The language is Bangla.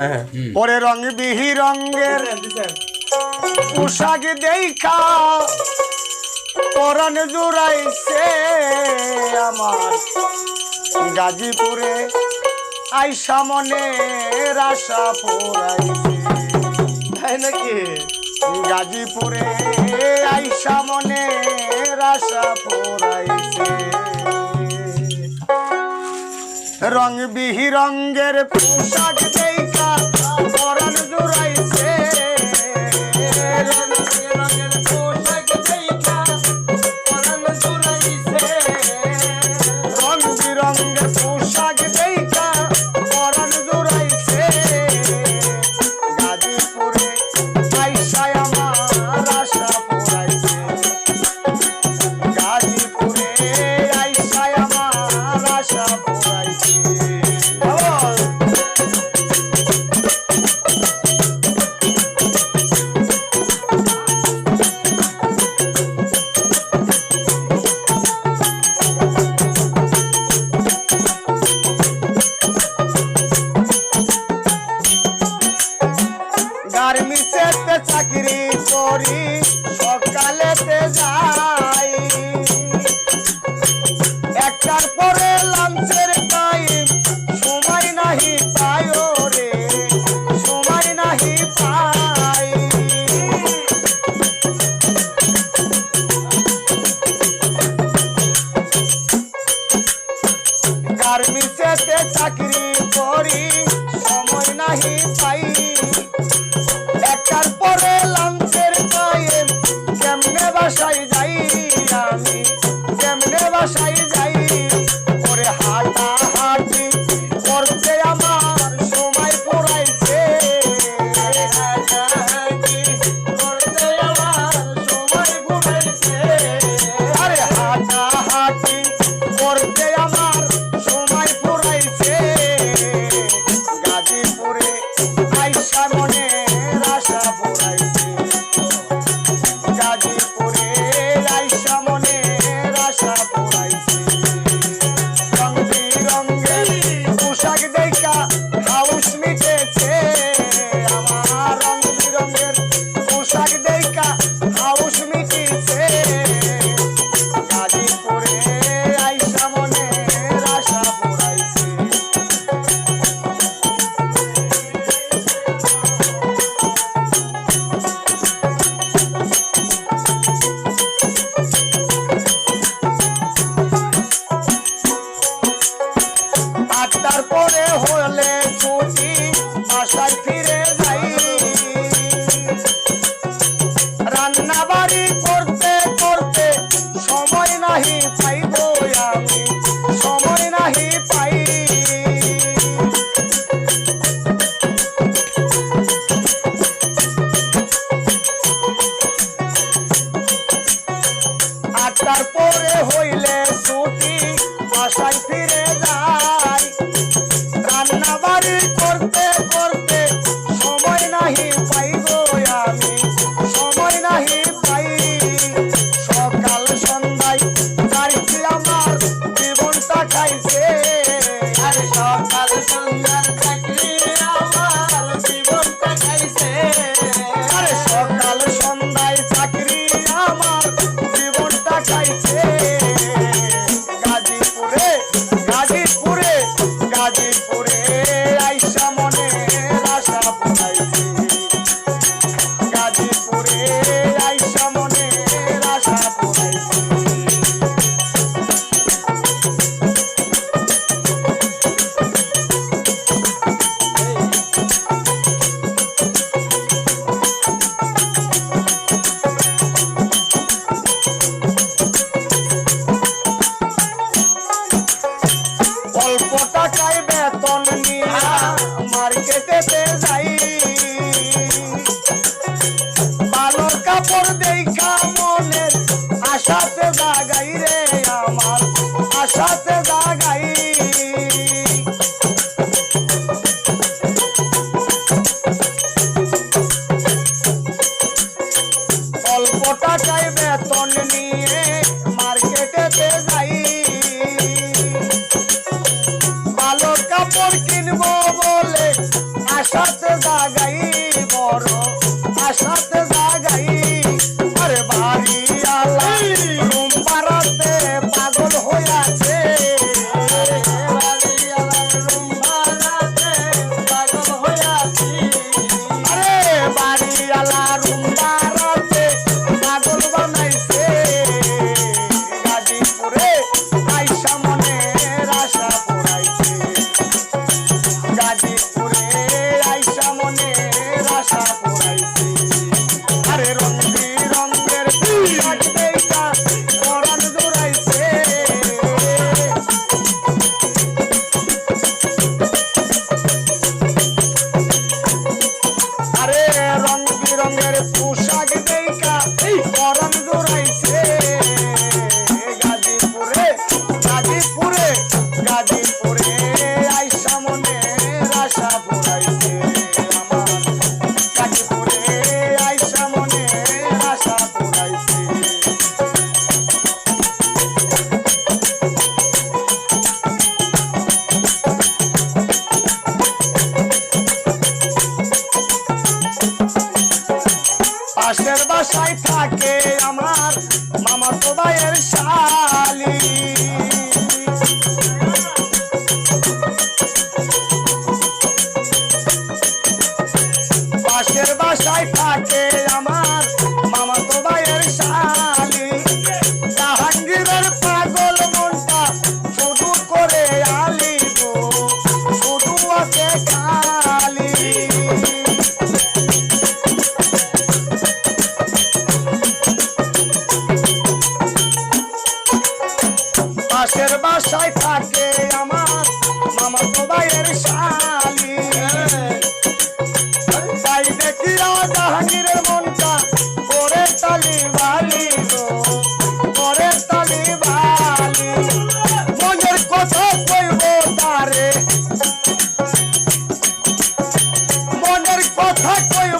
হ্যাঁ। ওরে রং বিহি রঙের পোশাক দেখা পরাণ জোড়াইছে আমার। গাজীপুরে আইসা মনে রাশা পোড়াইছে তাই নাকি? গাজীপুরে আইসা মনে রাশা পোড়াইছে রং বিহি রঙের পোশাক দেখ চাকরি করি, সকালেতে যাই। একটার পরে লাঞ্চের টাইম সময় নাহি পাই রে, সময় নাহি পাই। গার্মিসেতে চাকরি করি, সময় নাহি পাই। বাসায় থাকে আমার জাহাঙ্গীরের মনটা করে তালি বালি কথা কইব তারে। মনের কথা কইব